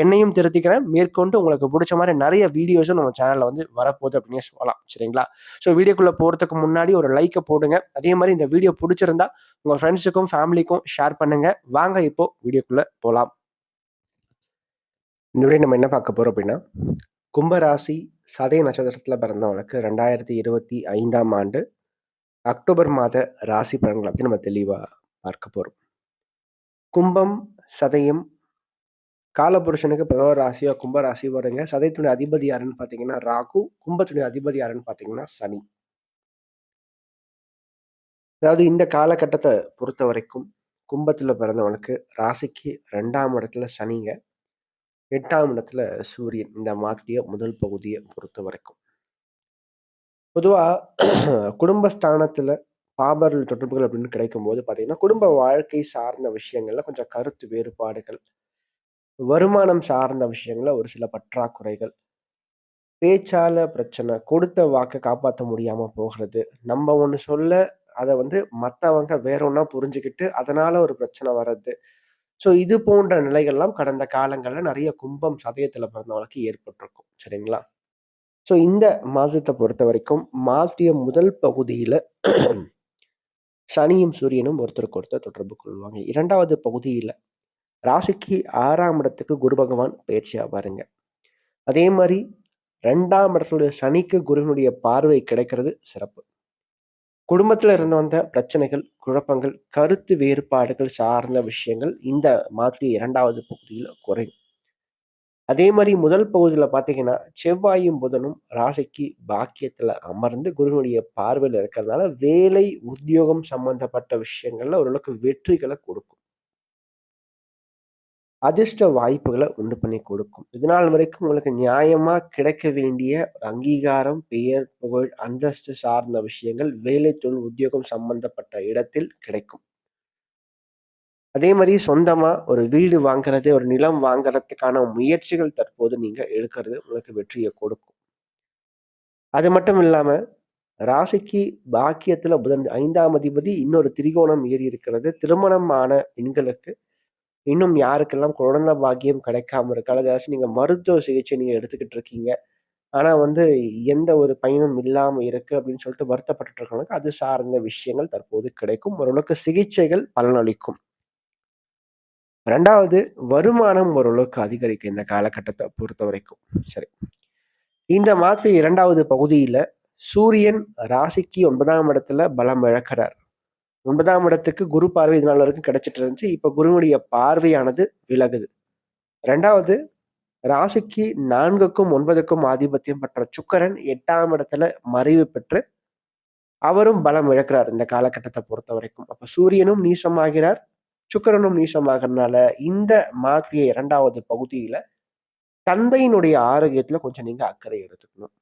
என்னையும் திருத்திக்கிறேன். மேற்கொண்டு உங்களுக்கு பிடிச்ச மாதிரி நிறைய வீடியோஸும் நம்ம சேனலில் வந்து வரப்போகுது அப்படின்னு சொல்லலாம். சரிங்களா? ஸோ வீடியோக்குள்ளே போகிறதுக்கு முன்னாடி ஒரு லைக்கை போடுங்க. அதே மாதிரி இந்த வீடியோ பிடிச்சிருந்தா உங்கள் ஃப்ரெண்ட்ஸுக்கும் ஃபேமிலிக்கும் ஷேர் பண்ணுங்கள் வாங்க இப்போ வீடியோக்குள்ளே போகலாம் இந்த வீடியோ நம்ம என்ன பார்க்க போகிறோம் அப்படின்னா கும்பராசி சதய நட்சத்திரத்தில் பிறந்தவனுக்கு ரெண்டாயிரத்தி இருபத்தி ஐந்தாம் ஆண்டு அக்டோபர் மாத ராசி பலன்களை பற்றி நம்ம தெளிவாக பார்க்க போகிறோம் கும்பம் சதயம் காலபுருஷனுக்கு பதினோரு ராசியா கும்ப ராசி வருங்க. சதைத்துணை அதிபதி யாருன்னு பார்த்தீங்கன்னா ராகு. கும்பத்துணை அதிபதி யாருன்னு பார்த்தீங்கன்னா சனி. அதாவது இந்த காலகட்டத்தை பொறுத்த வரைக்கும் கும்பத்தில் பிறந்தவனுக்கு ராசிக்கு ரெண்டாம் இடத்துல சனிங்க. எட்டாம் இடத்துல சூரியன். இந்த மாதிரிய முதல் பகுதியை பொறுத்த வரைக்கும். பொதுவாக குடும்பஸ்தானத்தில் பாபர்கள் தொடர்புகள் அப்படின்னு கிடைக்கும்போது பார்த்தீங்கன்னா குடும்ப வாழ்க்கை சார்ந்த விஷயங்கள்ல கொஞ்சம் கருத்து வேறுபாடுகள் வருமானம் சார்ந்த விஷயங்கள ஒரு சில பற்றாக்குறைகள். பேச்சால பிரச்சனை கொடுத்த வாக்கை காப்பாற்ற முடியாம போகிறது. நம்ம ஒன்று சொல்ல அதை வந்து மற்றவங்க வேற ஒன்றா புரிஞ்சுக்கிட்டு அதனால ஒரு பிரச்சனை வர்றது. ஸோ இது போன்ற நிலைகள்லாம் கடந்த காலங்களில் நிறைய கும்பம் சதயத்தில் பிறந்தவங்களுக்கு ஏற்பட்டிருக்கும். சரிங்களா? ஸோ இந்த மாதத்தை பொறுத்த வரைக்கும் மாற்றிய முதல் பகுதியில் சனியும் சூரியனும் ஒருத்தருக்கு ஒருத்தர் தொடர்பு கொள்வாங்க. இரண்டாவது பகுதியில் ராசிக்கு ஆறாம் இடத்துக்கு குரு பகவான் பயிற்சி ஆவாருங்க. அதே மாதிரி ரெண்டாம் இடத்துடைய சனிக்கு குருவினுடைய பார்வை கிடைக்கிறது சிறப்பு. குடும்பத்தில் இருந்து வந்த பிரச்சனைகள் குழப்பங்கள் கருத்து வேறுபாடுகள் சார்ந்த விஷயங்கள் இந்த மாதிரி இரண்டாவது பகுதியில் குறையும். அதே மாதிரி முதல் பகுதியில் பார்த்தீங்கன்னா செவ்வாயும் புதனும் ராசிக்கு பாக்கியத்தில் அமர்ந்து குருவினுடைய பார்வையில் இருக்கிறதுனால வேலை உத்தியோகம் சம்பந்தப்பட்ட விஷயங்கள்ல ஓரளவுக்கு வெற்றிகளை கொடுக்கும். அதிர்ஷ்ட வாய்ப்புகளை உண்டு பண்ணி கொடுக்கும். இதனால் வரைக்கும் உங்களுக்கு நியாயமாக கிடைக்க வேண்டிய ஒரு அங்கீகாரம் பெயர் புகழ் அந்தஸ்து சார்ந்த விஷயங்கள் வேலை தொழில் உத்தியோகம் சம்பந்தப்பட்ட இடத்தில் கிடைக்கும். அதே மாதிரி சொந்தமா ஒரு வீடு வாங்குறது ஒரு நிலம் வாங்குறதுக்கான முயற்சிகள் தற்போது நீங்கள் எடுக்கிறது உங்களுக்கு வெற்றியை கொடுக்கும். அது மட்டும் இல்லாமல் ராசிக்கு பாக்கியத்தில் புதன் ஐந்தாம் அதிபதி இன்னொரு திரிகோணம் ஏறி இருக்கிறது. திருமணம் ஆன பெண்களுக்கு இன்னும் யாருக்கெல்லாம் குழந்த பாக்கியம் கிடைக்காம இருக்கு? அல்லது ஏதாச்சும் நீங்க மருத்துவ சிகிச்சை நீங்க எடுத்துக்கிட்டு இருக்கீங்க. ஆனா வந்து எந்த ஒரு பயனும் இல்லாம இருக்கு அப்படின்னு சொல்லிட்டு வருத்தப்பட்டு இருக்கவங்களுக்கு அது சார்ந்த விஷயங்கள் தற்போது கிடைக்கும். ஓரளவுக்கு சிகிச்சைகள் பலனளிக்கும். ரெண்டாவது வருமானம் ஓரளவுக்கு அதிகரிக்கும் இந்த காலகட்டத்தை பொறுத்த வரைக்கும். சரி. இந்த மாதிரி இரண்டாவது பகுதியில சூரியன் ராசிக்கு ஒன்பதாம் இடத்துல பலம் இழக்கிறார். ஒன்பதாம் இடத்துக்கு குரு பார்வை இது நாள் வரைக்கும் கிடைச்சிட்டு இருந்துச்சு. இப்போ குருவுடைய பார்வையானது விலகுது. ரெண்டாவது ராசிக்கு நான்குக்கும் ஒன்பதுக்கும் ஆதிபத்தியம் பெற்ற சுக்கரன் எட்டாம் இடத்துல மறைவு பெற்று அவரும் பலம் இழக்கிறார் இந்த காலகட்டத்தை பொறுத்த வரைக்கும். அப்ப சூரியனும் நீசமாகிறார் சுக்கரனும் நீசமாகிறனால இந்த மாற்றிய இரண்டாவது பகுதியில தந்தையினுடைய ஆரோக்கியத்துல கொஞ்சம் நீங்க அக்கறை எடுத்துக்கணும்.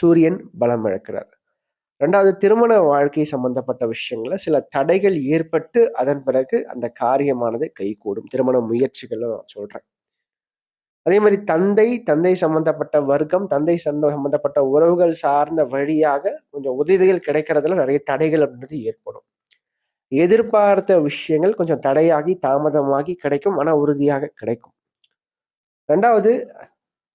சூரியன் பலம் இழக்கிறார். ரெண்டாவது திருமண வாழ்க்கை சம்பந்தப்பட்ட விஷயங்கள சில தடைகள் ஏற்பட்டு அதன் பிறகு அந்த காரியமானது கைகூடும். திருமண முயற்சிகளும் நான் சொல்றேன். அதே மாதிரி தந்தை தந்தை சம்பந்தப்பட்ட வர்க்கம் தந்தை சந்த சம்பந்தப்பட்ட உறவுகள் சார்ந்த வழியாக கொஞ்சம் உதவிகள் கிடைக்கிறதுல நிறைய தடைகள் அப்படின்றது ஏற்படும். எதிர்பார்த்த விஷயங்கள் கொஞ்சம் தடையாகி தாமதமாகி கிடைக்கும் மன உறுதியாக கிடைக்கும். ரெண்டாவது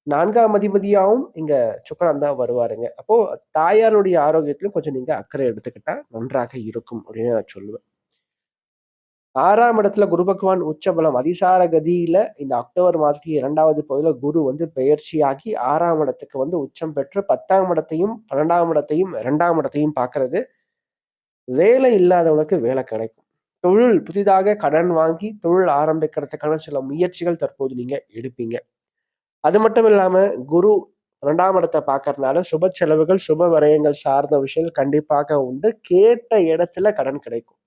நான்காம் அதிபதியாகவும் இங்க சுக்கரன் தான் வருவாருங்க. அப்போ தாயாருடைய ஆரோக்கியத்திலும் கொஞ்சம் நீங்க அக்கறை எடுத்துக்கிட்டா நன்றாக இருக்கும் அப்படின்னு நான் சொல்லுவேன். ஆறாம் இடத்துல குரு பகவான் உச்சபலம். அதிசார கதியில இந்த அக்டோபர் மாதத்துக்கு இரண்டாவது பகுதியில குரு வந்து பெயர்ச்சியாகி ஆறாம் இடத்துக்கு வந்து உச்சம் பெற்று பத்தாம் இடத்தையும் பன்னெண்டாம் இடத்தையும் இரண்டாம் இடத்தையும் பார்க்கறது. வேலை இல்லாதவனுக்கு வேலை கிடைக்கும். தொழில் புதிதாக கடன் வாங்கி தொழில் ஆரம்பிக்கிறதுக்கான சில முயற்சிகள் தற்போது நீங்க எடுப்பீங்க. அது மட்டும் இல்லாமல் குரு ரெண்டாம் இடத்தை பார்க்கறதுனால சுப செலவுகள் சுப வரையங்கள் சார்ந்த விஷயங்கள் கண்டிப்பாக உண்டு. கேட்ட இடத்துல கடன் கிடைக்கும்.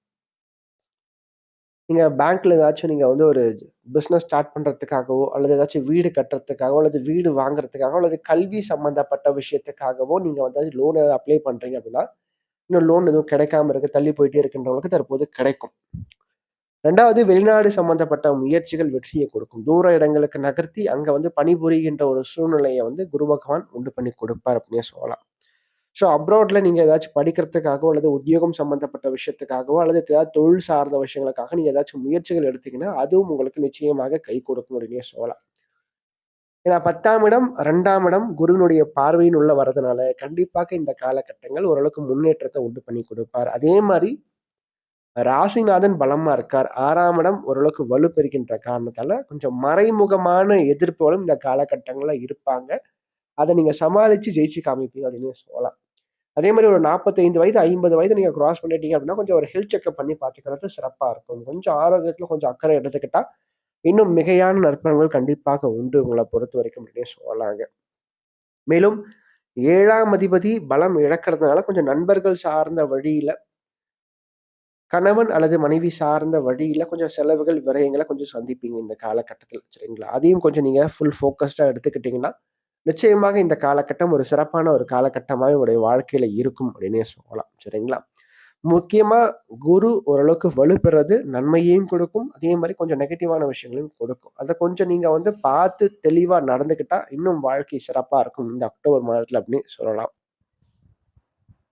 நீங்கள் பேங்க்ல ஏதாச்சும் நீங்கள் வந்து ஒரு பிஸ்னஸ் ஸ்டார்ட் பண்ணுறதுக்காகவோ அல்லது ஏதாச்சும் வீடு கட்டுறதுக்காகவோ அல்லது வீடு வாங்குறதுக்காகவோ அல்லது கல்வி சம்மந்தப்பட்ட விஷயத்துக்காகவோ நீங்கள் வந்து லோனை அப்ளை பண்ணுறீங்க அப்படின்னா இன்னும் லோன் எதுவும் கிடைக்காம இருக்கு தள்ளி போயிட்டே இருக்கின்றவங்களுக்கு தற்போது கிடைக்கும். ரெண்டாவது வெளிநாடு சம்பந்தப்பட்ட முயற்சிகள் வெற்றியை கொடுக்கும். தூர இடங்களுக்கு நகர்த்தி அங்க வந்து பணிபுரிகின்ற ஒரு சூழ்நிலையை வந்து குரு பகவான் உண்டு பண்ணி கொடுப்பார் அப்படின்னே சொல்லலாம். ஸோ அப்ராட்ல நீங்க ஏதாச்சும் படிக்கிறதுக்காகவோ அல்லது உத்தியோகம் சம்பந்தப்பட்ட விஷயத்துக்காகவோ அல்லது ஏதாவது தொழில் சார்ந்த விஷயங்களுக்காக நீங்க ஏதாச்சும் முயற்சிகள் எடுத்தீங்கன்னா அதுவும் உங்களுக்கு நிச்சயமாக கை கொடுக்கும் அப்படின்னே சொல்லலாம். ஏன்னா பத்தாம் இடம் ரெண்டாம் இடம் குருவினுடைய பார்வையின் உள்ள வரதுனால கண்டிப்பாக இந்த காலகட்டங்கள் ஓரளவுக்கு முன்னேற்றத்தை உண்டு பண்ணி கொடுப்பார். அதே மாதிரி ராசிநாதன் பலமா இருக்கார். ஆறாம் இடம் ஓரளவுக்கு வலுப்பெறுகின்ற காரணத்தால கொஞ்சம் மறைமுகமான எதிர்ப்புகளும் இந்த காலகட்டங்கள்ல இருப்பாங்க. அதை நீங்க சமாளிச்சு ஜெயிச்சு காமிப்பீங்க அப்படின்னு சொல்லலாம். அதே மாதிரி ஒரு நாற்பத்தைந்து வயது ஐம்பது வயது நீங்க கிராஸ் பண்ணிட்டீங்க அப்படின்னா கொஞ்சம் ஒரு ஹெல்த் செக்அப் பண்ணி பார்த்துக்கிறது சிறப்பா இருக்கும். கொஞ்சம் ஆரோக்கியத்துல கொஞ்சம் அக்கறை எடுத்துக்கிட்டா இன்னும் மிகையான நற்பணங்கள் கண்டிப்பாக உண்டு உங்களை பொறுத்த வரைக்கும் அப்படின்னு சொல்லலாங்க மேலும் ஏழாம் அதிபதி பலம் இழக்கிறதுனால கொஞ்சம் நண்பர்கள் சார்ந்த வழியில கணவன் அல்லது மனைவி சார்ந்த வழியில் கொஞ்சம் செலவுகள் விரயங்களை கொஞ்சம் சந்திப்பீங்க இந்த காலகட்டத்தில் சரிங்களா? அதையும் கொஞ்சம் நீங்கள் ஃபுல் ஃபோக்கஸ்டாக எடுத்துக்கிட்டிங்கன்னா நிச்சயமாக இந்த காலகட்டம் ஒரு சிறப்பான ஒரு காலகட்டமாக உங்களுடைய வாழ்க்கையில் இருக்கும் அப்படின்னே சொல்லலாம் சரிங்களா? முக்கியமாக குரு ஓரளவுக்கு வலுப்பெறது நன்மையையும் கொடுக்கும் அதே மாதிரி கொஞ்சம் நெகட்டிவான விஷயங்களையும் கொடுக்கும். அதை கொஞ்சம் நீங்கள் வந்து பார்த்து தெளிவாக நடந்துக்கிட்டால் இன்னும் வாழ்க்கை சிறப்பாக இருக்கும் இந்த அக்டோபர் மாதத்தில் அப்படின்னு சொல்லலாம்.